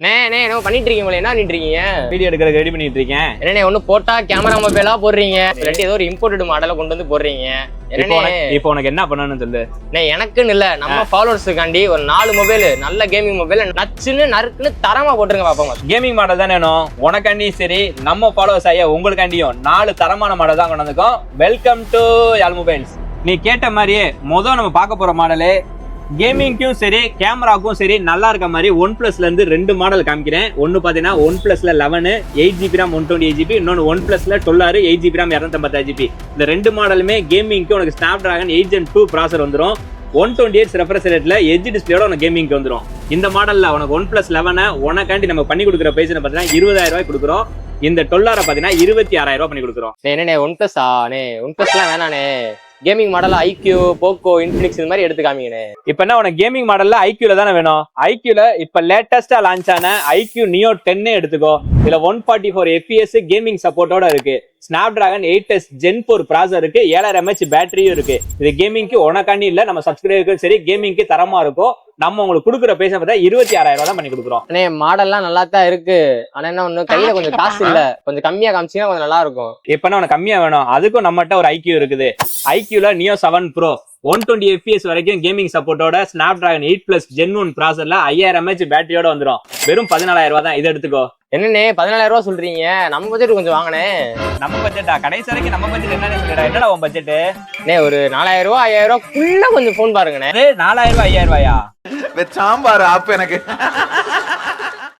நே நே என்ன பண்ணிட்டு இருக்கீங்க என்ன பண்ணிட்டு இருக்கீங்க வீடியோ எடுக்கிறதுக்கு ரெடி பண்ணிட்டு இருக்கேன் என்னண்ணே ஒண்ணு போட்டா கேமரா மொபைலா போடுறீங்க? இல்லாட்டி ஏதோ ஒரு இம்போர்ட்டட் மாடலை கொண்டு வந்து போடுறீங்க. இப்போ உனக்கு என்ன பண்ணணும்னு சொல்லு? நே எனக்குன்னு இல்ல. நம்ம ஃபாலோவர்ஸுக்காண்டி ஒரு நாலு மொபைல் நல்ல கேமிங் மொபைல் நச்சுன்னு நறுக்குன்னு தரமா போட்டுருங்க பாப்போம். கேமிங் மாடல் தானே வேணும் உனக்காண்டியும் சரி நம்ம ஃபாலோவர்ஸ் ஐயா உங்களுக்காண்டியும் நாலு தரமான மாடல் தான் கொண்டு வந்திருக்கோம். வெல்கம் டு யால் மொபைல்ஸ் நீ கேட்ட மாதிரியே மொதல் நம்ம பார்க்க போற மாடலு கேமிங்க்கும் சரி கேமராக்கும் சரி நல்லா இருக்க மாதிரி ஒன் ப்ளஸ்லேருந்து ரெண்டு மாடல் காமிக்கிறேன். ஒன்று பார்த்தீங்கன்னா ஒன் ப்ளஸில் eleven eight GB RAM one twenty eight GB இன்னொன்று ஒன் ப்ளஸில் டுவெல் எயிட் ஜிபி ராம் இரநூத்தம்பத்தாறு ஜிபி இந்த ரெண்டு மாடலுமே கேமிங்க்கு உனக்கு Snapdragon eight gen two processor வந்துடும் ஒன் டுவெண்ட்டி எயிட் ரெஃபரன்ஸ் ரேட்டில் எஜ் டிஸ்பிளேயோட உனக்கு கேமிங்க்கு வந்துடும் இந்த மாடலில் உனக்கு ஒன் ப்ளஸ் லெவனை உனக்காண்டி நம்ம பண்ணி கொடுக்குற பிரைஸ் பார்த்தீங்கன்னா இருபதாயிரம் ரூபாய் கொடுக்குறோம். இந்த டொல்லாரை பார்த்தீங்கன்னா இருபத்தி ஆறாயிரம் ரூபாய் பண்ணி கொடுக்குறோம். என்னண்ணே ஒன் ப்ளஸ் ஆனே ஒன் ப்ளஸ்லாம் வேணாண்ணே. Gaming model iQOO Poco Infinix இந்த மாதிரி எடுத்து காமிங்கண்ணே. இப்போ என்ன உனக்கு கேமிங் மாடல்ல ஐக்யூல தானே வேணும்? ஐக்யூல இப்போ லேட்டஸ்டா லான்ச் ஆன ஐக்யூ நியோ டென்னே எடுத்துக்கோ. இதுல one forty four FPS gaming சப்போர்ட்டோட இருக்கு. Snapdragon eight S gen four processor இருக்கு ஏழாயிரம் எம்ஹெச் பேட்டரியும் இருக்கு. இது கேமிங்க்கு உனக்காண்டி இல்லை. நம்ம சப்ஸ்கிரைபருக்கு சரி கேமிங்க்கு தரமா இருக்கும். நம்ம உங்களுக்கு கொடுக்குற பேச பார்த்தா இருபத்தி ஆறாயிரம் ரூபாய் தான் பண்ணி கொடுக்குறோம். அண்ணே மாடல்லாம் நல்லா தான் இருக்கு. ஆனா என்ன ஒண்ணு கையில கொஞ்சம் காசு இல்ல. கொஞ்சம் கம்மியா காமிச்சீங்கன்னா கொஞ்சம் நல்லா இருக்கும் இப்ப உனக்கு கம்மியா வேணும்? அதுக்கும் நம்மகிட்ட ஒரு ஐக்யூ இருக்குது. ஐக்யூல Neo seven pro one twenty FPS வரைக்கும் கேமிங் சப்போர்ட்டோட Snapdragon eight plus gen one ப்ராசர்ல ஐயாயிரம் எம்ஹெச் பேட்டரியோட வந்துடும் வெறும் பதினாலாயிரம் ரூபாய் தான். இதை எடுத்துக்கோ. என்னண்ணே பதினாலாயிரம் ரூபா சொல்றீங்க. நம்ம பட்ஜெட் கொஞ்சம் வாங்கினே நம்ம பட்ஜெட்டா கடைசி வரைக்கும் நம்ம பட்ஜெட் என்னன்னு சொல்லிடா என்னடா உன் பட்ஜெட் அண்ணே ஒரு நாலாயிரம் ரூபா ஐயாயிரம் ரூபாய்க்குள்ள கொஞ்சம் ஃபோன் பாருங்கண்ணே. நாலாயிரம் ரூபாய் ஐயாயிரம் ரூபாயா? சாம்பார் ஆப்பு எனக்கு.